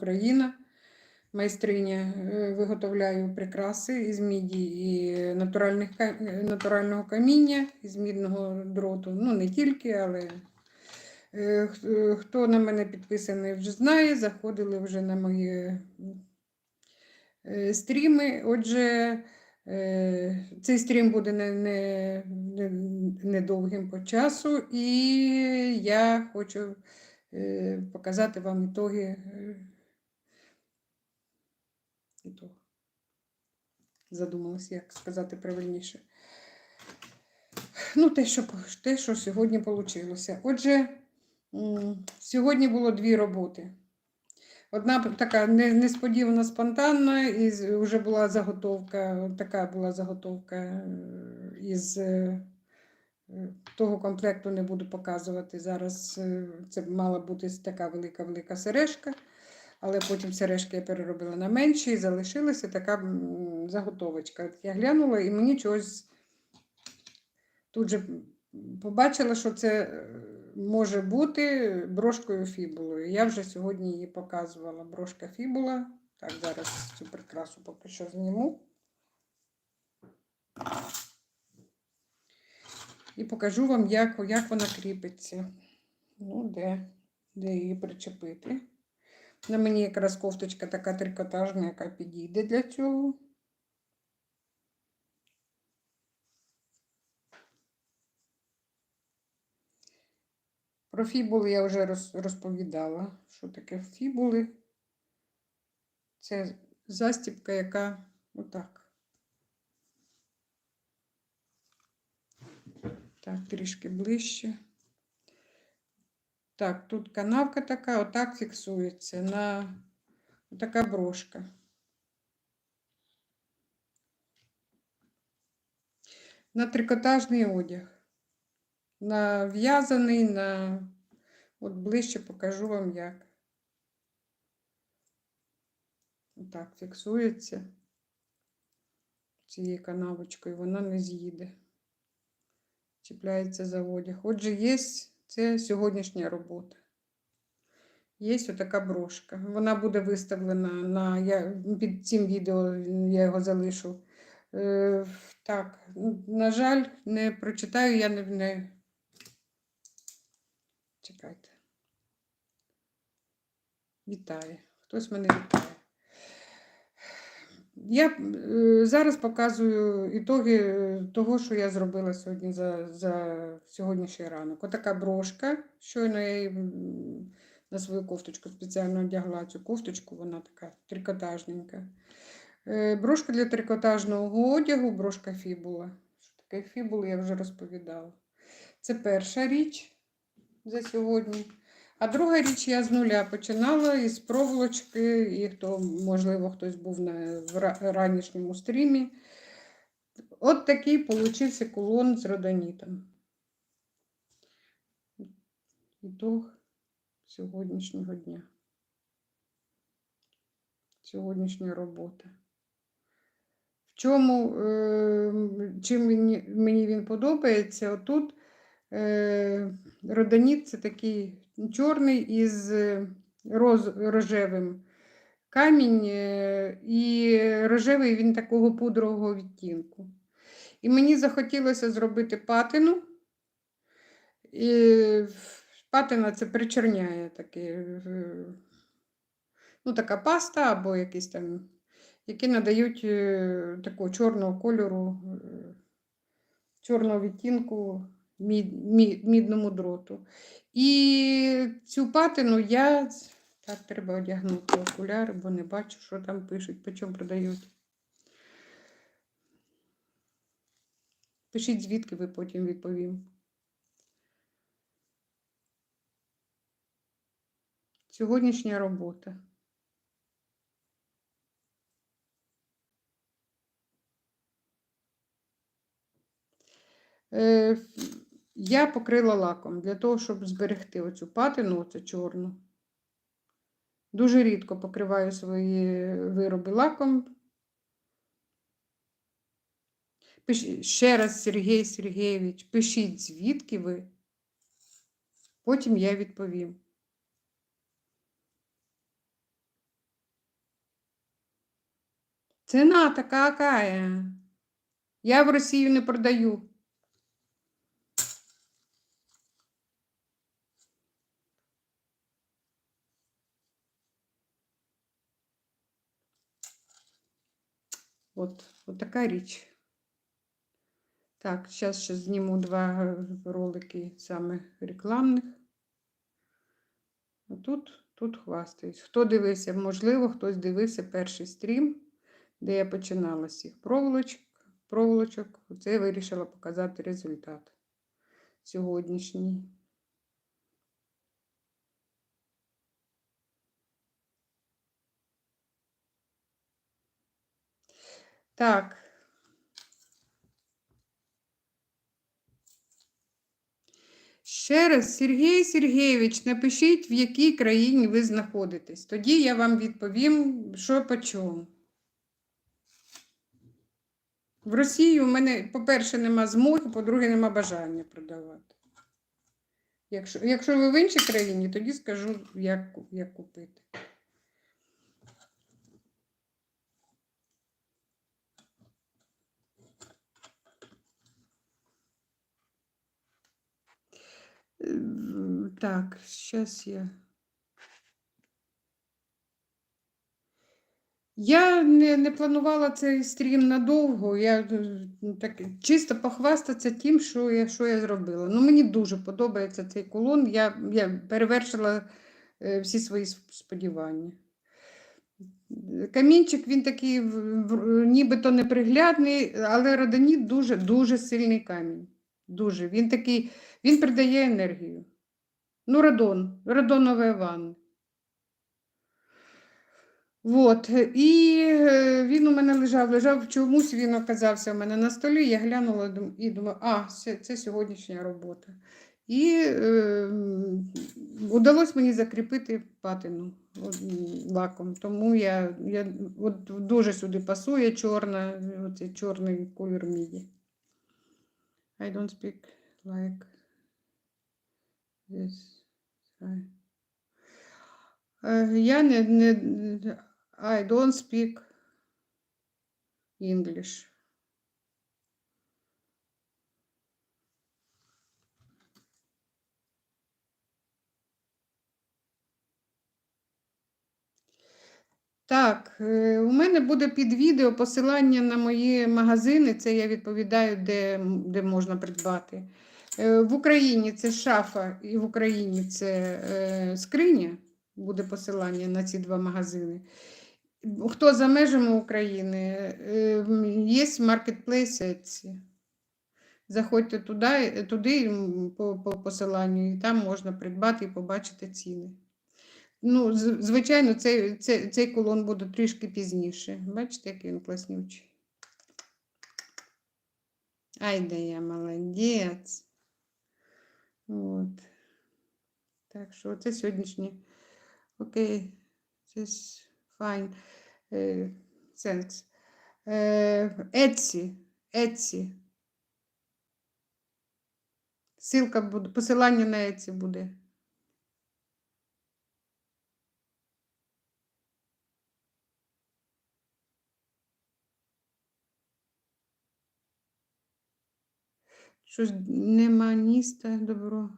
Україна. Майстриня е, виготовляю прикраси із міді і натуральних, е, натурального каміння, із мідного дроту. Ну, не тільки, але е, хто на мене підписаний, вже знає, заходили вже на мої стріми. Отже, цей стрім буде не, не, не, недовгим по часу, і я хочу показати вам ітоги. Ітог. Задумалась, як сказати правильніше. Ну, те, що, те, що сьогодні вийшло. Отже, сьогодні було дві роботи. Одна така не- несподівана, спонтанна, і вже була заготовка, така була заготовка е, із е, того комплекту не буду показувати. Зараз е, це мала бути така велика-велика сережка, але потім сережки я переробила на менші і залишилася така заготовочка. Я глянула і мені чогось тут же побачила, що це е, може бути брошкою фібулою. Я вже сьогодні її показувала. Брошка фібула. Так, зараз цю прикрасу поки що зніму. І покажу вам, як, як вона кріпиться. Ну, де, де її причепити. На мені якраз кофточка така трикотажна, яка підійде для цього. Про фібули я вже розповідала, що таке фібули. Це застібка, яка отак. Так, трішки ближче. Так, тут канавка така, отак фіксується на така брошка. На трикотажний одяг. На в'язаний, на от ближче покажу вам як. Отак фіксується цією канавочкою, вона не з'їде. Чіпляється за одяг. Отже, є це сьогоднішня робота. Є отака брошка. Вона буде виставлена на я, під цим відео, я його залишу. Е, так, на жаль, не прочитаю, я не, не... Чекайте. Вітає. Хтось мене вітає. Я е, зараз показую ітоги того, що я зробила сьогодні за, за сьогоднішній ранок. Отака брошка. Щойно я її на свою кофточку спеціально одягла. Цю кофточку, вона така трикотажненька. Е, Брошка для трикотажного одягу, брошка фібула. Що таке фібула, я вже розповідала. Це перша річ за сьогодні. А друга річ, я з нуля починала із проволочки, і хто, можливо, хтось був на ранішньому стрімі. От такий получився кулон з родонітом. Ітог сьогоднішнього дня. Сьогоднішня робота. В чому, е, чим мені він подобається? Отут е, родоніт це такий чорний із е, роз, рожевим камінь, е, і рожевий він такого пудрового відтінку. І мені захотілося зробити патину. І патина це причерняє таке, е, ну, така паста або якісь там, які надають такого чорного кольору, чорного відтінку мід, мі- мідному дроту. І цю патину я. Так, треба одягнути окуляри, бо не бачу, що там пишуть, по чому продають. Пишіть, звідки ви потім відповім. Сьогоднішня робота. Е, я покрила лаком для того, щоб зберегти оцю патину, оцю чорну. Дуже рідко покриваю свої вироби лаком. Пиш... Ще раз, Сергій Сергійович, пишіть, звідки ви. Потім я відповім. Цена така какая. Я в Росію не продаю. От, от така річ. Так, зараз ще зніму два ролики саме рекламних. Тут, тут хвастаюсь. Хто дивився, можливо, хтось дивився перший стрім, де я починала з цих проволочок. проволочок. Оце я вирішила показати результат сьогоднішній. Так. Ще раз, Сергій Сергійович, напишіть, в якій країні ви знаходитесь. Тоді я вам відповім, що по чому. В Росії у мене, по-перше, нема змоги, по-друге, нема бажання продавати. Якщо, якщо ви в іншій країні, тоді скажу, як, як купити. Так, зараз я. Я не, не планувала цей стрім надовго. Я е, так, чисто похвастатися тим, що я, що я зробила. Ну, мені дуже подобається цей кулон. Я, я перевершила е, всі свої сподівання. Камінчик він такий в- нібито неприглядний, але родоніт дуже дуже сильний камінь. Дуже. Він такий, він придає енергію. Ну, радон, радонове ванни. Вот. І е, він у мене лежав, лежав чомусь він оказався у мене на столі. Я глянула і думаю, а, це, це сьогоднішня робота. І е, удалось мені закріпити патину от, лаком. Тому я, я от дуже сюди пасує чорна, оцей чорний колір міді. I don't speak like this. Sorry. Е, Я не, не I don't speak English. Так, е, у мене буде під відео посилання на мої магазини. Це я відповідаю, де, де можна придбати. Е, В Україні це шафа, і в Україні це е, скриня. Буде посилання на ці два магазини. Хто за межами України, е, є маркетплейс Etsy. Заходьте туди, туди по, по посиланню, і там можна придбати і побачити ціни. Ну, звичайно, цей, цей, цей кулон буде трішки пізніше. Бачите, який він класнючий. Ай, да я молодець. От. Так що це сьогоднішнє. Окей, це Thanks. Е, Etsy. Etsy. Ссылка буде, посилання на Etsy буде. Щось нема ніста, добро.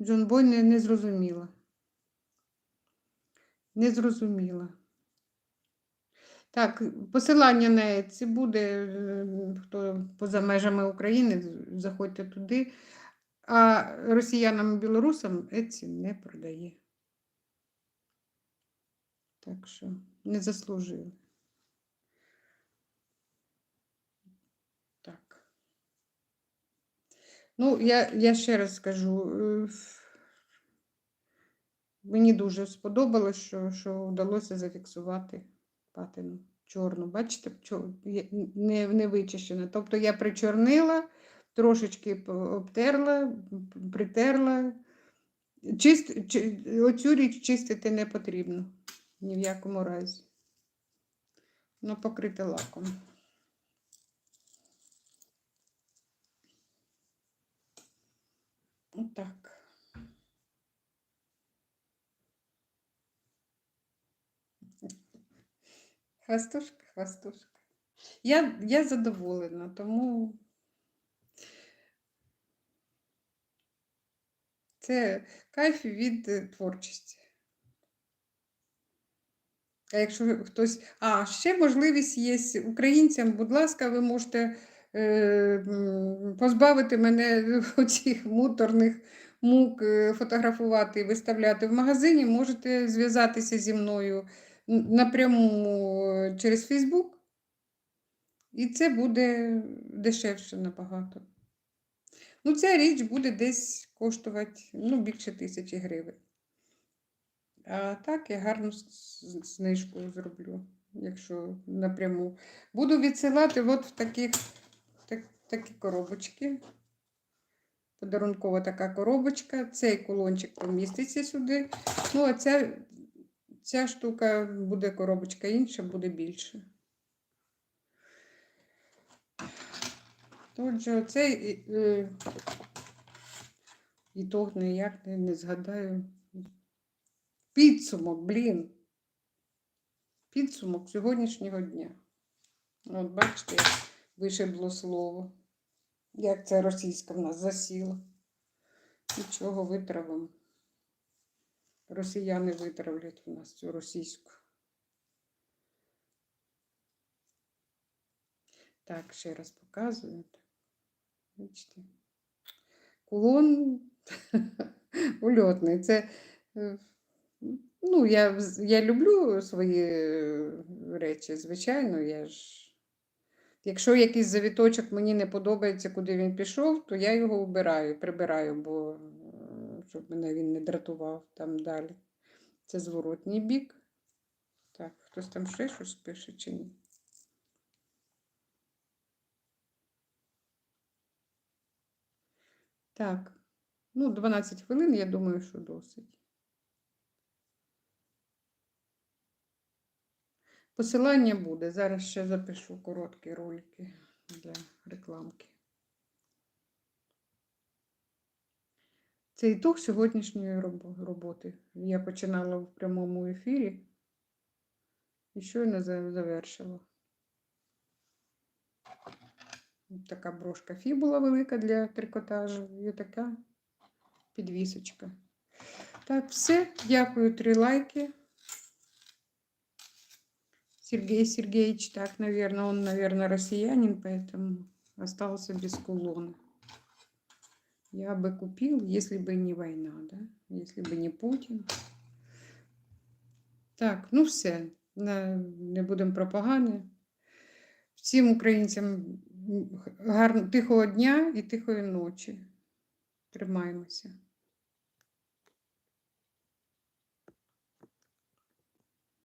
Джон Бой не, не зрозуміла. Не зрозуміла. Так, посилання на Etsy буде, е, хто поза межами України, заходьте туди. А росіянам і білорусам Etsy не продає. Так що не заслужили. Так. Ну, я, я ще раз скажу. е, Мені дуже сподобалось, що, що вдалося зафіксувати патину чорну. Бачите, не, не вичищена. Тобто я причорнила, трошечки обтерла, притерла. Чист, чи, оцю річ чистити не потрібно ні в якому разі. Ну, покрити лаком. Отак. Хвастушка, хвастушка. Я, я задоволена, тому це кайф від е, творчості. А якщо хтось. А, ще можливість є українцям, будь ласка, ви можете позбавити мене оцих муторних мук е, фотографувати і виставляти в магазині. Можете зв'язатися зі мною напряму е, через Фейсбук. І це буде дешевше набагато. Ну, ця річ буде десь коштувати ну, більше тисячі гривень. А так я гарну знижку зроблю, якщо напряму. Буду відсилати от в таких, так, такі коробочки. Подарункова така коробочка. Цей кулончик поміститься сюди. Ну, а ця, ця штука буде коробочка інша, буде більше. Отже, оцей е, ітог ніяк не, не згадаю. Підсумок, блін. Підсумок сьогоднішнього дня. От бачите, вишибло слово. Як це російська в нас засіла. Нічого витравимо. Росіяни витравлять у нас цю російську. Так, ще раз показую. Бачите. Кулон ульотний. Це, е, ну, я, я люблю свої е, речі, звичайно, я ж. Якщо якийсь завіточок мені не подобається, куди він пішов, то я його убираю, прибираю, бо щоб мене він не дратував там далі. Це зворотній бік. Так, хтось там ще щось пише чи ні? Так, ну, 12 хвилин, я думаю, що досить. Посилання буде. Зараз ще запишу короткі ролики для рекламки. Це ітог сьогоднішньої роботи. Я починала в прямому ефірі і щойно за- завершила. Така брошка фі була велика для трикотажу і така підвісочка. Так, все. Дякую, три лайки. Сергей Сергеевич, так, наверное, он, наверное, россиянин, поэтому остался без кулона. Я бы купил, если бы не война, да? Если бы не Путін. Так, ну все, не, не будемо пропагани. Всім українцям м, гарно, тихого дня і тихої ночі. Тримаємося.